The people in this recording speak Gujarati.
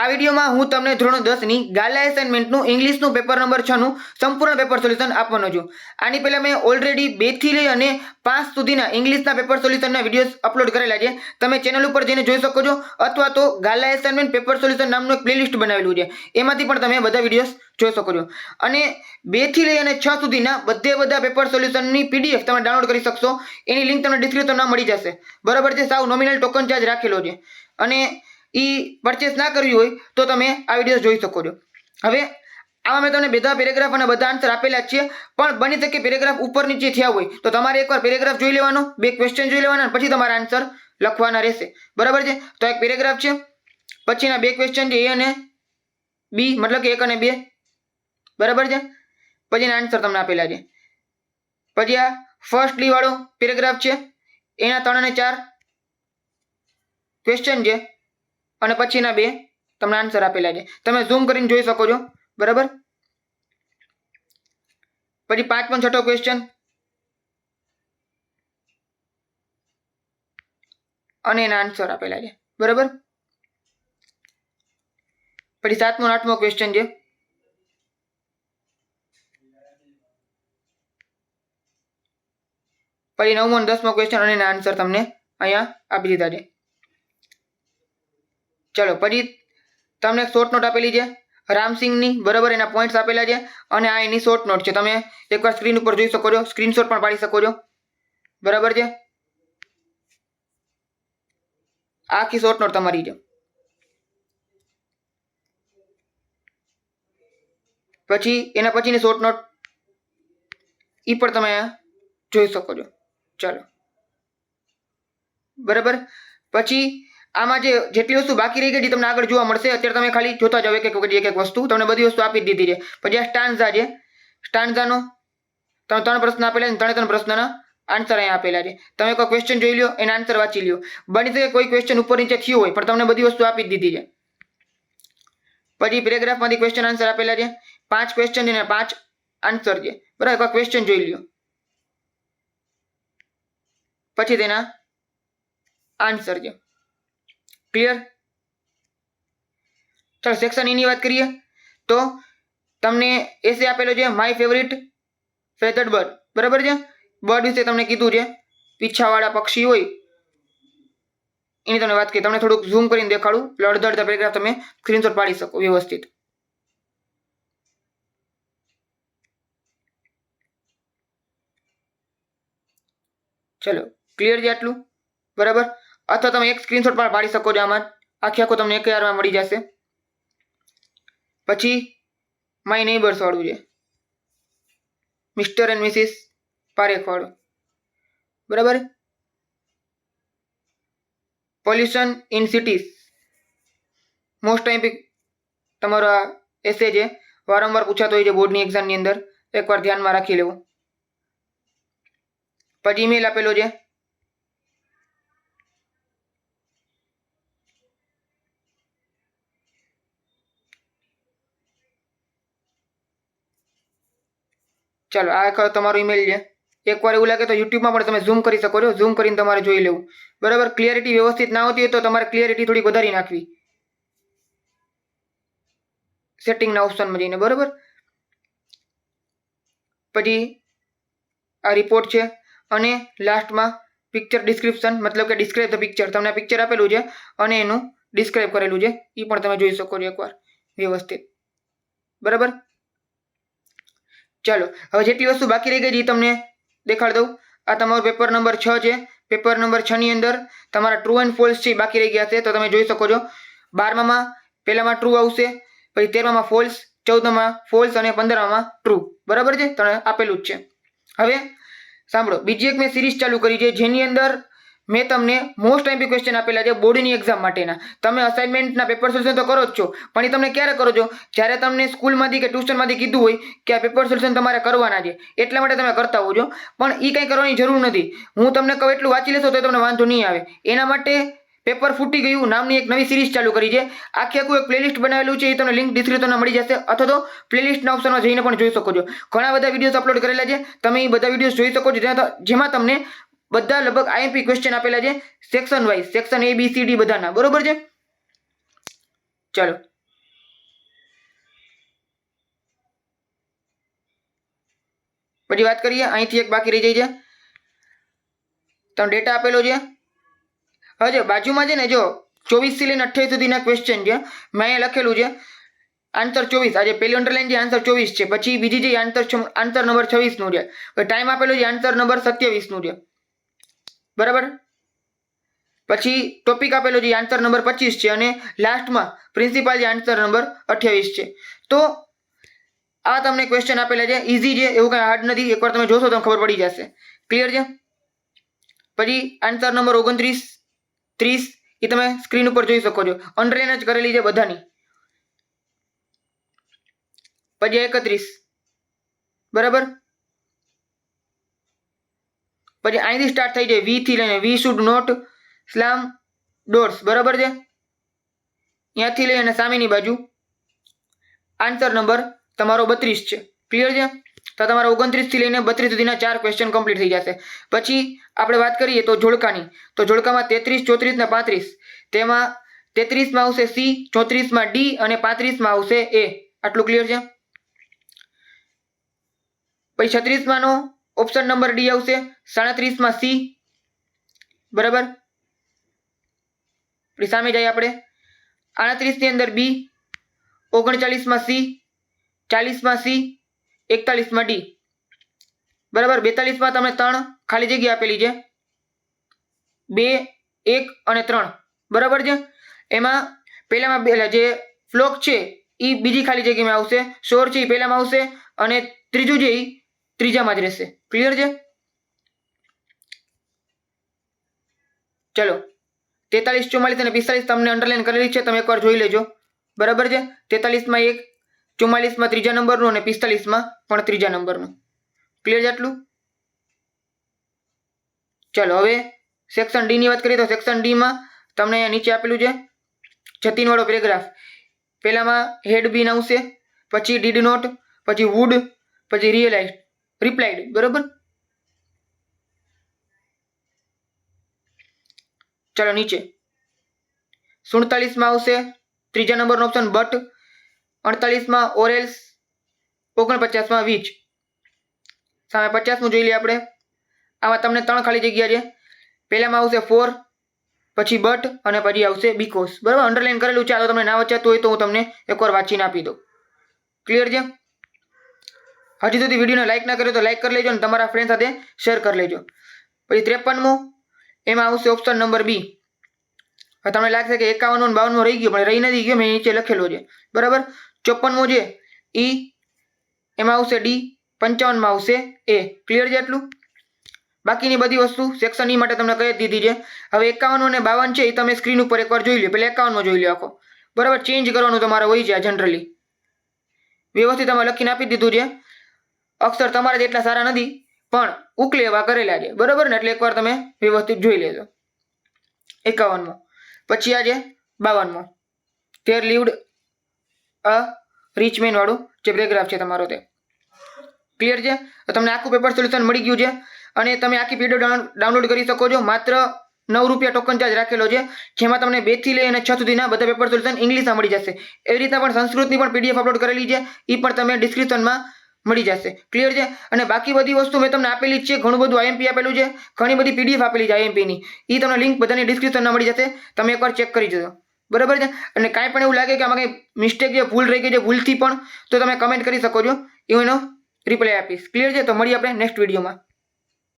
આ વિડીયોમાં હું તમને ધોરણ દસની ગાલા એસાઇનમેન્ટનું ઇંગ્લિશનું પેપર નંબર છનું સંપૂર્ણ પેપર સોલ્યુશન આપવાનો છું. આની પહેલાં મેં ઓલરેડી બેથી લઈ અને પાંચ સુધીના ઇંગ્લિશના પેપર સોલ્યુશનના વિડીયોઝ અપલોડ કરેલા છે. તમે ચેનલ ઉપર જઈને જોઈ શકો છો અથવા તો ગાલા એસાઇનમેન્ટ પેપર સોલ્યુશન નામનું એક પ્લેલિસ્ટ બનાવેલું છે. એમાંથી પણ તમે બધા વિડીયોઝ જોઈ શકો છો. અને બેથી લઈ અને છ સુધીના બધે બધા પેપર સોલ્યુશનની પીડીએફ તમે ડાઉનલોડ કરી શકશો. એની લિંક તમને ડિસ્ક્રિપ્શનમાં મળી જશે. બરાબર છે? સાવ નોમિનલ ટોકન ચાર્જ રાખેલો છે. અને એ પરચેસ ના કરવી હોય તો તમે આ વીડિયો જોઈ શકો છો. હવે આમાં મેં તમને બધા પેરેગ્રાફ અને બધા આન્સર આપેલા છે, પણ બની શકે પેરેગ્રાફ ઉપર નીચે થયા હોય તો તમારે એકવાર પેરેગ્રાફ જોઈ લેવાનો, બે ક્વેશ્ચન જોઈ લેવાના પછી તમારા આન્સર લખવાના રહેશે. બરાબર છે? તો એક પેરેગ્રાફ છે, પછીના બે ક્વેશ્ચન છે, એ અને બી મતલબ કે એક અને બે. બરાબર છે? પછીના આન્સર તમને આપેલા છે. પછી આ ફર્સ્ટ લીવાળો પેરેગ્રાફ છે, એના ત્રણ અને ચાર ક્વેશ્ચન છે. અને પછીના બે તમને આન્સર આપેલા છે. તમે ઝૂમ કરીને જોઈ શકો છો. બરાબર? પછી પાંચમો છઠ્ઠો ક્વેશ્ચન અને એના આન્સર આપેલા છે. બરાબર? પછી સાતમો આઠમો ક્વેશ્ચન છે. પછી નવમો દસમો ક્વેશ્ચન અને એના આન્સર તમને અહીંયા આપી દીધા છે. ચલો, પછી તમને શોર્ટ નોટ આપેલી છે. રામસિંગની બરાબર એના પોઈન્ટ્સ આપેલા છે અને આ એની શોર્ટ નોટ છે. તમે એકવાર સ્ક્રીન ઉપર જોઈ શકો છો. સ્ક્રીનશોટ પણ પાડી શકો છો. બરાબર છે? આખી શોર્ટ નોટ તમારી છે. પછી એના પછીની શોર્ટ નોટ એ પણ તમે જોઈ શકો છો. ચાલો. બરાબર? પછી આમાં જે જેટલી વસ્તુ બાકી રહી ગઈ છે તમને આગળ જોવા મળશે. અત્યારે તમે ખાલી જોતા જાવ એક એક એક વસ્તુ. તમને બધી વસ્તુ આપી દીધી છે. પછી આ સ્ટાન્ઝા છે. સ્ટાન્ઝાનો તમે ત્રણ પ્રશ્ન આપેલા છે ત્રણે ત્રણ પ્રશ્નના આન્સર અહીંયા આપેલા છે. તમે કોઈ ક્વેશ્ચન જોઈ લો એના આન્સર વાંચી લ્યો. બની શકે કોઈ ક્વેશ્ચન ઉપર નીચે થયું હોય, પણ તમને બધી વસ્તુ આપી દીધી છે. પછી પેરેગ્રાફમાંથી ક્વેશ્ચન આન્સર આપેલા છે. પાંચ ક્વેશ્ચન અને પાંચ આન્સર છે. બરાબર? કોઈ ક્વેશ્ચન જોઈ લ્યો. પછી તેના આન્સર છે. ક્લિયર ચાલો સેક્શન એની વાત કરીએ તો તમને એસે આપેલો છે માય ફેવરિટ ફેધર્ડ બર્ડ બરાબર છે? બર્ડ વિશે તમને કીધું છે, પીછાવાળા પક્ષી હોય, એની તમને વાત કરી તમને થોડુંક ઝૂમ કરીને દેખાડું. એટલે અડધા અડધા પેરેગ્રાફ તમે સ્ક્રીનશોટ પાડી શકો, વ્યવસ્થિત. ચલો ક્લિયર છે આટલું? બરાબર? અથવા તમે એક સ્ક્રીનશોટ પણ પાડી શકો છો આમાં. આખે આખો તમને એક હજારમાં મળી જશે. પછી માય નેબર્સ વાળું છે. મિસ્ટર એન્ડ મિસિસ પારેખ વાળું બરાબર pollution in cities most time તમારો આ એસે છે. વારંવાર પૂછાતો હોય છે બોર્ડની એક્ઝામની અંદર. એકવાર ધ્યાનમાં રાખી લેવું. પછી ઈમેલ આપેલો છે. ચાલો, આ તમારો ઈમેલ છે એકવાર એવું લાગે તો યુટ્યુબમાં પણ તમે ઝૂમ કરી શકો છો. ઝૂમ કરીને તમારે જોઈ લેવું. બરાબર? ક્લિયરિટી વ્યવસ્થિત ના હોતી હોય તો તમારે ક્લિયરિટી થોડીક વધારી નાખવી. સેટિંગના ઓપ્શનમાં જઈને, બરાબર? પછી આ રિપોર્ટ છે અને લાસ્ટમાં પિક્ચર ડિસ્ક્રિપ્શન મતલબ કે ડિસ્ક્રાઇબ ધ પિક્ચર તમને પિક્ચર આપેલું છે અને એનું ડિસ્ક્રાઇબ કરેલું છે. એ પણ તમે જોઈ શકો છો એકવાર વ્યવસ્થિત. બરાબર? ચાલો, હવે જેટલી વસ્તુ બાકી રહી ગઈ એ તમને દેખાડી દઉં. આ તમારો પેપર નંબર છ છે. પેપર નંબર છ ની અંદર તમારા ટ્રુ એન્ડ ફોલ્સ છે બાકી રહી ગયા છે. તો તમે જોઈ શકો છો, બારમામાં પહેલામાં ટ્રુ આવશે, પછી તેરમામાં ફોલ્સ ચૌદમાં ફોલ્સ અને પંદરમામાં ટ્રુ બરાબર છે? તમને આપેલું જ છે. હવે સાંભળો, બીજી એક મેં સિરીઝ ચાલુ કરી છે, જેની અંદર મેં તમને મોસ્ટ આઈપી ક્વેશ્ચન આપેલા છે બોર્ડની એક્ઝામ માટેના. તમે અસાઇનમેન્ટના પેપર સોલ્યુશન તો કરો જ છો, પણ એ તમને ક્યારે કરો છો? જ્યારે તમને સ્કૂલમાંથી કે ટ્યુશનમાંથી કીધું હોય કે આ પેપર સોલ્યુશન તમારે કરવાના છે, એટલા માટે તમે કરતા છો. પણ એ કંઈ કરવાની જરૂર નથી. હું તમને કહું એટલું વાંચી લેશો તો તમને વાંધો નહીં આવે. એના માટે પેપર ફૂટી ગયું, નામની એક નવી સિરીઝ ચાલુ કરી છે. આખે આખું એક પ્લેલિસ્ટ બનાવેલું છે એ તમને લિંક ડિસ્ક્રિપ્શનમાં મળી જશે. અથવા તો પ્લેલિસ્ટના ઓપ્શનમાં જઈને પણ જોઈ શકો છો. ઘણા બધા વિડીયોઝ અપલોડ કરેલા છે. તમે એ બધા વિડીયોઝ જોઈ શકો છો. જેમાં તમને બધા લગભગ આઈએમપી ક્વેશ્ચન આપેલા છે. Section wise section A B C D બધાના. બરોબર છે? ચાલો. પછી વાત કરીએ. અહીંથી એક બાકી રહી જાય છે. તમને ડેટા આપેલો છે. હવે બાજુમાં છે ને જો ચોવીસથી લઈને અઠ્યાવીસ સુધીના ક્વેશ્ચન છે. મેં અહીંયા લખેલું છે. આન્સર ચોવીસ. આજે પહેલી અંડરલાઈન જે આન્સર ચોવીસ છે. પછી બીજી જે આન્સર આન્સર નંબર છવ્વીસનું છે. ટાઈમ આપેલો છે આન્સર નંબર સત્યાવીસનું છે. બરાબર? પછી ટોપિક આપેલો છે આન્સર નંબર પચીસ છે અને લાસ્ટમાં પ્રિન્સિપાલ જે આન્સર નંબર અઠ્યાવીસ છે. તો આ તમને ક્વેશ્ચન આપેલા છે. ઇઝી છે, એવું કાંઈ હાર્ડ નથી. એકવાર તમે જોશો તો ખબર પડી જશે. ક્લિયર છે? પછી આન્સર નંબર ઓગણત્રીસ, ત્રીસ, એ તમે સ્ક્રીન ઉપર જોઈ શકો છો. અનરેન જ કરેલી છે બધાની. પછી એકત્રીસ. બરાબર? પછી અહીંથી સ્ટાર્ટ થઈ જાય. વી થી લઈને we should not slam doors બરાબર છે? ત્યાંથી લઈ અને સામેની બાજુ. આન્સર નંબર તમારો બત્રીસ છે. ક્લિયર છે? તો તમારા ઓગણત્રીસથી લઈને બત્રીસ સુધીના ચાર ક્વેશ્ચન કમ્પ્લીટ થઈ જશે. પછી આપણે વાત કરીએ તો જોડકાની તો જોડકામાં તેત્રીસ, ચોત્રીસ ને પાંત્રીસ. તેમાં તેત્રીસમાં આવશે સી ચોત્રીસમાં ડી અને પાંત્રીસમાં આવશે એ આટલું ક્લિયર છે? પછી છત્રીસમાંનો ઓપ્શન નંબર ડી આવશે. સાડત્રીસમાં સી. બરાબર? પછી સામે જઈએ આપણે. આડત્રીસની અંદર બી. ઓગણચાલીસમાં સી. ચાલીસમાં સી. એકતાલીસમાં ડી. બરાબર? બેતાલીસમાં તમને ત્રણ ખાલી જગ્યા આપેલી છે. બે, એક અને ત્રણ. બરાબર છે? એમાં પહેલામાં બે જે ફ્લોક છે એ બીજી ખાલી જગ્યામાં આવશે. શોર છે એ પહેલામાં આવશે. અને ત્રીજું જે ત્રીજામાં જ રહેશે. ક્લિયર છે? ચલો. તેતાલીસ ચુમ્માલીસ અને પિસ્તાલીસ તમને અંડરલાઈન કરેલી છે, તમે એકવાર જોઈ લેજો. બરાબર છે? તેતાલીસમાં એક ચુમ્માલીસમાં ત્રીજા નંબરનું અને પિસ્તાલીસમાં પણ ત્રીજા નંબરનું. ક્લિયર છે આટલું? ચલો, હવે સેક્શન ડીની વાત કરીએ તો સેક્શન ડીમાં તમને અહીંયા નીચે આપેલું છે, જતીનવાળો પેરેગ્રાફ પહેલામાં હેડ બીન આવશે, પછી ડીડ નોટ પછી વુડ પછી રિયલાઇઝ રિપ્લાઇડ બરોબર? ચાલો નીચે. સુડતાલીસમાં આવશે, ત્રીજા નંબરનો ઓપ્શન બટ અડતાલીસમાં ઓરેલ્સ ઓગણપચાસમાં વીચ સામે પચાસમું જોઈ લઈએ આપણે. આમાં તમને ત્રણ ખાલી જગ્યા છે. પહેલામાં આવશે ફોર પછી બટ અને પછી આવશે બીકોસ બરાબર? અંડરલાઈન કરેલું છે. આ તો તમને ના વચાતું હોય તો હું તમને એકવાર વાંચીને આપી દઉં. ક્લિયર છે? હજી સુધી વિડીયોને લાઈક ના કર્યો તો લાઈક કરી લેજો અને તમારા ફ્રેન્ડ સાથે શેર કરી લેજો. પછી ત્રેપનમું, એમાં આવશે ઓપ્શન નંબર બી હવે તમને લાગશે કે એકાવનમું બાવનમો રહી ગયું, પણ રહી નથી ગયો, મેં નીચે લખેલો છે. બરાબર? ચોપનમું છે ઈ એમાં આવશે ડી પંચાવનમાં આવશે એ ક્લિયર છે એટલું? બાકીની બધી વસ્તુ સેક્શન ઈ માટે તમને કહી દીધી છે. હવે એકાવન અને બાવન છે, એ તમે સ્ક્રીન ઉપર એકવાર જોઈ લો પહેલાં એકાવનમાં જોઈ લો આખો. બરાબર? ચેન્જ કરવાનું તમારે હોય છે જનરલી વ્યવસ્થિત તમે લખીને આપી દીધું છે. અક્ષર તમારા જેટલા સારા નથી, પણ ઉકલે એવા કરેલા છે. બરાબર ને? એટલે એકવાર તમે વ્યવસ્થિત જોઈ લેજો. એકાવનમો. પછી આજે બાવનમો. તેર લીવડ અ રીચ મેન વાળું જે પેરેગ્રાફ છે તમારો તે. ક્લિયર છે? તમને આખું પેપર સોલ્યુશન મળી ગયું છે. અને તમે આખી પીડીએફ ડાઉનલોડ કરી શકો છો. માત્ર નવ રૂપિયા ટોકન ચાર્જ રાખેલો છે. જેમાં તમને બેથી લઈ અને છ સુધીના બધા પેપર સોલ્યુશન ઇંગ્લિશમાં મળી જશે. એવી રીતના પણ સંસ્કૃતની પણ પીડીએફ અપલોડ કરેલી છે. એ પણ તમે ડિસ્ક્રિપ્શનમાં મળી જશે. ક્લિયર છે? અને બાકી બધી વસ્તુ મેં તમને આપેલી જ છે. ઘણું બધું આઈએમપી આપેલું છે. ઘણી બધી પીડીએફ આપેલી છે આઈએમપીની એ તમને લિંક બધાની ડિસ્ક્રિપ્શનમાં મળી જશે. તમે એકવાર ચેક કરી જજો. બરાબર છે? અને કાંઈ પણ એવું લાગે કે આમાં કંઈ મિસ્ટેક છે ભૂલ રહી ગઈ છે, ભૂલથી પણ, તો તમે કમેન્ટ કરી શકો છો. એનો રિપ્લાય આપીશ. ક્લિયર છે? તો મળીએ આપણે નેક્સ્ટ વિડીયોમાં